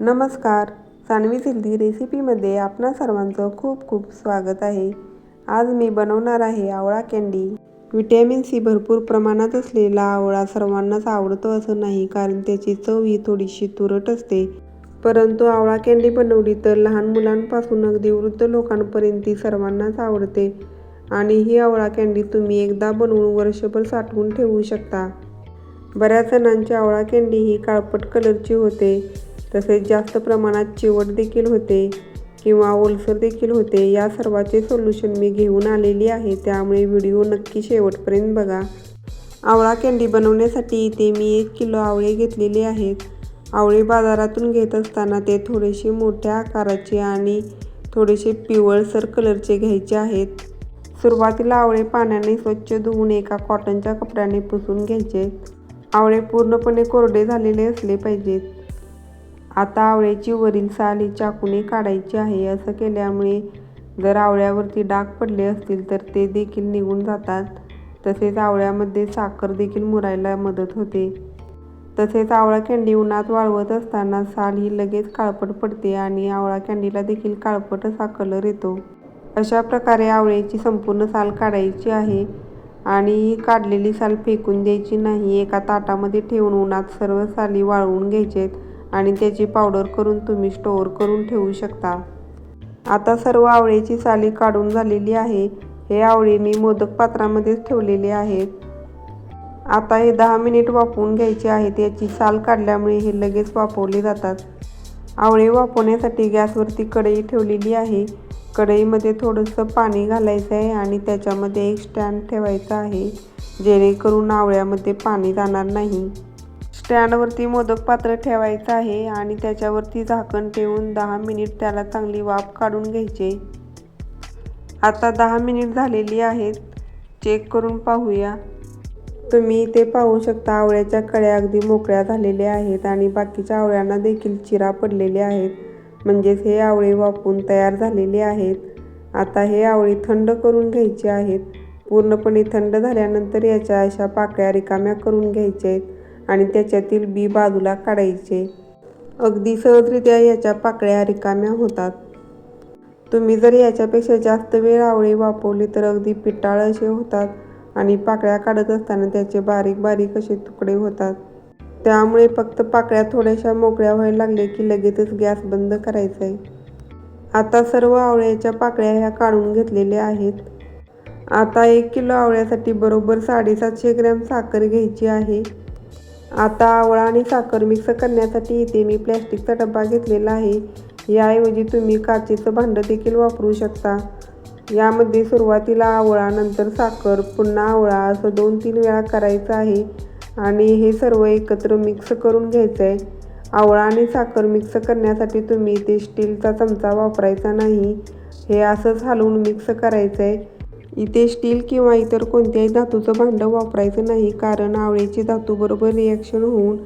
नमस्कार. सानवी सिल्धी रेसिपीमध्ये आपणा सर्वांचं खूप खूप स्वागत आहे. आज मी बनवणार आहे आवळा कँडी विटॅमिन सी भरपूर प्रमाणात असलेला आवळा सर्वांनाच आवडतो असं नाही कारण त्याची चव ही थोडीशी तुरट असते. परंतु आवळा कँडी बनवली तर लहान मुलांपासून अगदी वृद्ध लोकांपर्यंत ती सर्वांनाच आवडते. आणि ही आवळा कँडी तुम्ही एकदा बनवून वर्षभर साठवून ठेवू शकता. बऱ्याच जणांची आवळा कँडी ही काळपट कलरची होते. तसेच जास्त प्रमाणात चिवट देखील होते किंवा ओलसर देखील होते या सर्वाचे सोल्युशन मी घेऊन आलेली आहे. त्यामुळे व्हिडिओ नक्की शेवटपर्यंत बघा. आवळा कँडी बनवण्यासाठी इथे मी एक किलो आवळे घेतलेले आहेत. आवळे बाजारातून घेत असताना ते थोडेसे मोठ्या आकाराचे आणि थोडेसे पिवळसर कलरचे घ्यायचे आहेत. सुरुवातीला आवळे पाण्याने स्वच्छ धुवून एका कॉटनच्या कपड्याने पुसून घ्यायचे. आवळे पूर्णपणे कोरडे झालेले असले पाहिजेत. आता आवळ्याची वरील साल ही चाकूने काढायची आहे. असं केल्यामुळे जर आवळ्यावरती डाग पडले असतील तर ते देखील निघून जातात. तसेच आवळ्यामध्ये साखर देखील मुरायला मदत होते. तसेच आवळा कँडी उन्हात वाळवत असताना साल ही लगेच काळपट पडते आणि आवळा कँडीला देखील काळपट असा कलर येतो. अशा प्रकारे आवळ्याची संपूर्ण साल काढायची आहे आणि ही काढलेली साल फेकून द्यायची नाही. एका ताटामध्ये ठेवून उन्हात सर्व साली वाळवून घ्यायचेत. आणि त्याची पावडर करून तुम्ही स्टोअर करून ठेवू शकता. आता सर्व आवळ्याची साली काढून झालेली आहे. हे आवळे मी मोदक पात्रामध्येच ठेवलेले आहेत. आता हे दहा मिनिट वाफवून घ्यायचे आहेत. याची साल काढल्यामुळे हे लगेच वाफवले जातात. आवळे वाफवण्यासाठी गॅसवरती कढई ठेवलेली आहे. कढईमध्ये थोडंसं पाणी घालायचं आहे आणि त्याच्यामध्ये एक स्टँड ठेवायचा आहे. जेणेकरून आवळ्यामध्ये पाणी जाणार नाही. स्टँडवरती मोदक पात्र ठेवायचं आहे आणि त्याच्यावरती झाकण ठेवून दहा मिनिट त्याला चांगली वाफ काढून घ्यायचे. आता दहा मिनिट झालेली आहेत. चेक करून पाहूया. तुम्ही इथे पाहू शकता आवळ्याच्या कळ्या अगदी मोकळ्या झालेल्या आहेत आणि बाकीच्या आवळ्यांना देखील चिरा पडलेले आहेत. म्हणजेच हे आवळे वापून तयार झालेले आहेत. आता हे आवळे थंड करून घ्यायचे आहेत. पूर्णपणे थंड झाल्यानंतर याच्या अशा पाकळ्या रिकाम्या करून घ्यायच्या आहेत. आणि त्याच्यातील बी बाजूला काढायचे. अगदी सहजरित्या याच्या पाकळ्या रिकाम्या होतात. तुम्ही जर याच्यापेक्षा जास्त वेळ आवळे वापरले तर अगदी पिटाळ असे होतात आणि पाकळ्या काढत असताना त्याचे बारीक बारीक असे तुकडे होतात. त्यामुळे फक्त पाकळ्या थोड्याशा मोकळ्या व्हायला लागले की लगेचच गॅस बंद करायचा आहे आता सर्व आवळ्याच्या पाकळ्या ह्या काढून घेतलेल्या आहेत. आता एक किलो आवळ्यासाठी बरोबर साडेसातशे ग्रॅम साखर घ्यायची आहे. आता आवळा आणि साखर मिक्स करण्यासाठी इथे मी प्लॅस्टिकचा डबा घेतलेला आहे. याऐवजी तुम्ही काचेचं भांडं देखील वापरू शकता. यामध्ये सुरुवातीला आवळा नंतर साखर पुन्हा आवळा असं दोन तीन वेळा करायचं आहे आणि हे सर्व एकत्र मिक्स करून घ्यायचं आहे आवळा आणि साखर मिक्स करण्यासाठी तुम्ही इथे स्टीलचा चमचा वापरायचा नाही. हे असंच हलवून मिक्स करायचं आहे इथे स्टील किंवा इतर कोणत्याही धातूचं भांडं वापरायचं नाही कारण आवळ्याची धातूबरोबर रिॲक्शन होऊन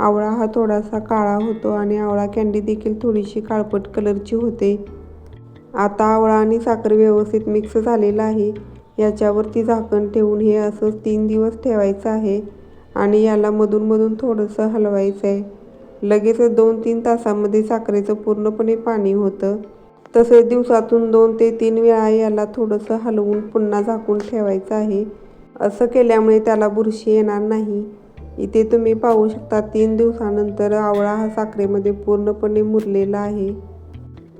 आवळा हा थोडासा काळा होतो आणि आवळा कँडी देखील थोडीशी काळपट कलरची होते. आता आवळा आणि साखर व्यवस्थित मिक्स झालेला आहे. याच्यावरती झाकण ठेवून हे असंच तीन दिवस ठेवायचं आहे आणि याला मधूनमधून थोडंसं हलवायचं आहे लगेचच दोन तीन तासामध्ये साखरेचं पूर्णपणे पाणी होतं. तसेच दिवसातून दोन ते तीन वेळा याला थोडंसं हलवून पुन्हा झाकून ठेवायचं आहे. असं केल्यामुळे त्याला बुरशी येणार नाही. इथे तुम्ही पाहू शकता तीन दिवसानंतर आवळा हा साखरेमध्ये पूर्णपणे मुरलेला आहे.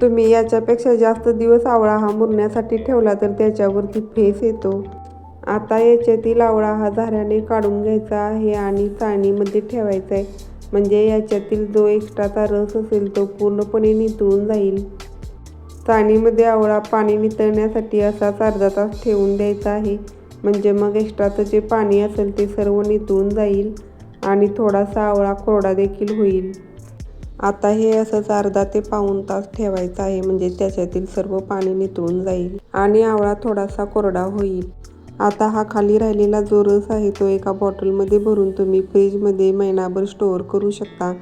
तुम्ही याच्यापेक्षा जास्त दिवस आवळा हा मुरण्यासाठी ठेवला तर त्याच्यावरती फेस येतो. आता याच्यातील आवळा हा झाऱ्याने काढून घ्यायचा आहे आणि चाळणीमध्ये ठेवायचा आहे. म्हणजे याच्यातील जो एक्स्ट्राचा रस असेल तो पूर्णपणे नितळून जाईल. चाळणीमध्ये आवळा पाणी नितळण्यासाठी असाच अर्धा तास ठेवून द्यायचा आहे. म्हणजे मग एक्स्ट्राचं जे पाणी असेल ते सर्व नितळून जाईल आणि थोडासा आवळा कोरडा देखील होईल. आता हे असंच अर्धा ते पाऊण तास ठेवायचं आहे. म्हणजे त्याच्यातील सर्व पाणी नितळून जाईल आणि आवळा थोडासा कोरडा होईल. आता हा खाली राहिलेला जो रस आहे तो एका बॉटलमध्ये भरून तुम्ही फ्रीजमध्ये महिनाभर स्टोअर करू शकता.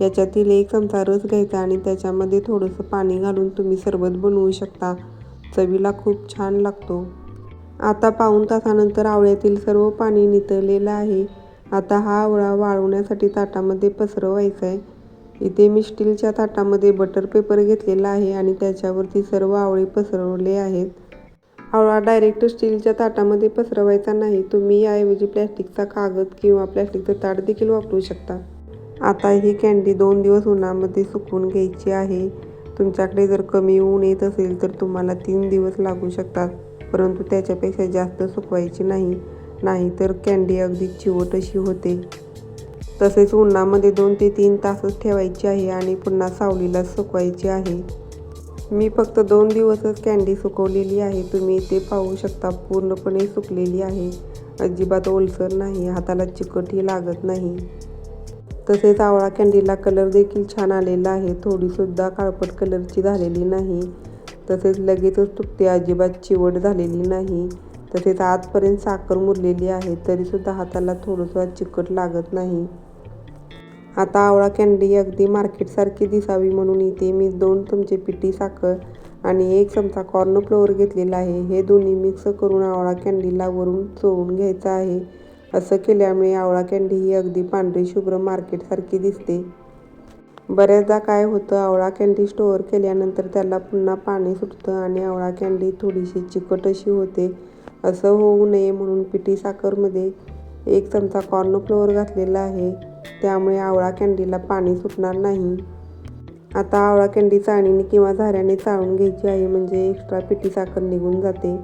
याच्यातील एक चमचा रस घ्यायचा आणि त्याच्यामध्ये थोडंसं पाणी घालून तुम्ही सरबत बनवू शकता. चवीला खूप छान लागतो. आता पाऊण तासानंतर आवळ्यातील सर्व पाणी नितळलेलं आहे. आता हा आवळा वाळवण्यासाठी ताटामध्ये पसरवायचा आहे इथे मी स्टीलच्या ताटामध्ये बटर पेपर घेतलेला आहे आणि त्याच्यावरती सर्व आवळे पसरवले आहेत. आवळा डायरेक्ट स्टीलच्या ताटामध्ये पसरवायचा नाही. तुम्ही याऐवजी प्लॅस्टिकचा कागद किंवा प्लॅस्टिकचं ताट देखील वापरू शकता. आता ही कँडी दोन दिवस उन्हामध्ये सुकवून घ्यायची आहे. तुमच्याकडे जर कमी ऊन येत असेल तर तुम्हाला तीन दिवस लागू शकतात परंतु त्याच्यापेक्षा जास्त सुकवायची नाही नाहीतर कँडी अगदी चिवट अशी होते. तसेच उन्हामध्ये दोन ते तीन तासच ठेवायची आहे आणि पुन्हा सावलीला सुकवायची आहे. मी फक्त दोन दिवसच कँडी सुकवलेली आहे. तुम्ही ते पाहू शकता पूर्णपणे सुकलेली आहे. अजिबात ओलसर नाही हाताला चिकटही लागत नाही. तसेच आवळा कॅन्डीला कलर देखील छान आलेला आहे. थोडीसुद्धा काळपट कलरची झालेली नाही. तसेच लगेचच तुटते अजिबात चिवट झालेली नाही. तसेच आजपर्यंत साखर मुरलेली आहे. तरीसुद्धा हाताला थोडंसं चिकट लागत नाही. आता आवळा कॅन्डी अगदी मार्केटसारखी दिसावी म्हणून इथे मी दोन चमचे पिठी साखर आणि एक चमचा कॉर्नफ्लोअर घेतलेला आहे. हे दोन्ही मिक्स करून आवळा कॅन्डीला वरून चोळून घ्यायचं आहे. असं केल्यामुळे आवळा कँडी ही अगदी पांढरी शुभ्र मार्केटसारखी दिसते. बऱ्याचदा काय होतं आवळा कँडी स्टोअर केल्यानंतर त्याला पुन्हा पाणी सुटतं आणि आवळा कँडी थोडीशी चिकट अशी होते. असं होऊ नये म्हणून पिठी साखरमध्ये एक चमचा कॉर्न फ्लोअर घातलेला आहे. त्यामुळे आवळा कँडीला पाणी सुटणार नाही. आता आवळा कँडी चाळणीने किंवा झाऱ्याने चाळून घ्यायची आहे म्हणजे एक्स्ट्रा पिठी साखर निघून जाते.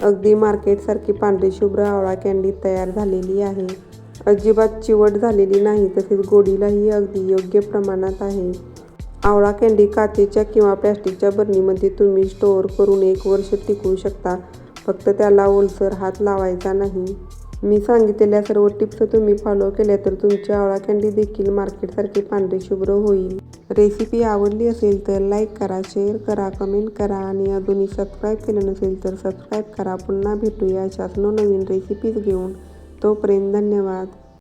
अगदी मार्केटसारखी पांढरी शुभ्र आवळा कँडी तयार झालेली आहे. अजिबात चिवट झालेली नाही तसेच गोडीलाही अगदी योग्य प्रमाणात आहे. आवळा कँडी काचेच्या किंवा प्लॅस्टिकच्या बरणीमध्ये तुम्ही स्टोअर करून एक वर्ष टिकवू शकता. फक्त त्याला ओलसर हात लावायचा नाही. मी सांगितलेल्या सर्व टिप्स तुम्ही फॉलो केल्या तर तुमची आवळा कँडी देखील मार्केटसारखी पांढरी शुभ्र होईल. रेसिपी आवडली असेल तर लाईक करा शेअर करा कमेंट करा आणि अजूनही सबस्क्राईब केलं नसेल तर सबस्क्राईब करा. पुन्हा भेटूया अशाच नवनवीन रेसिपीज घेऊन. तोपर्यंत धन्यवाद.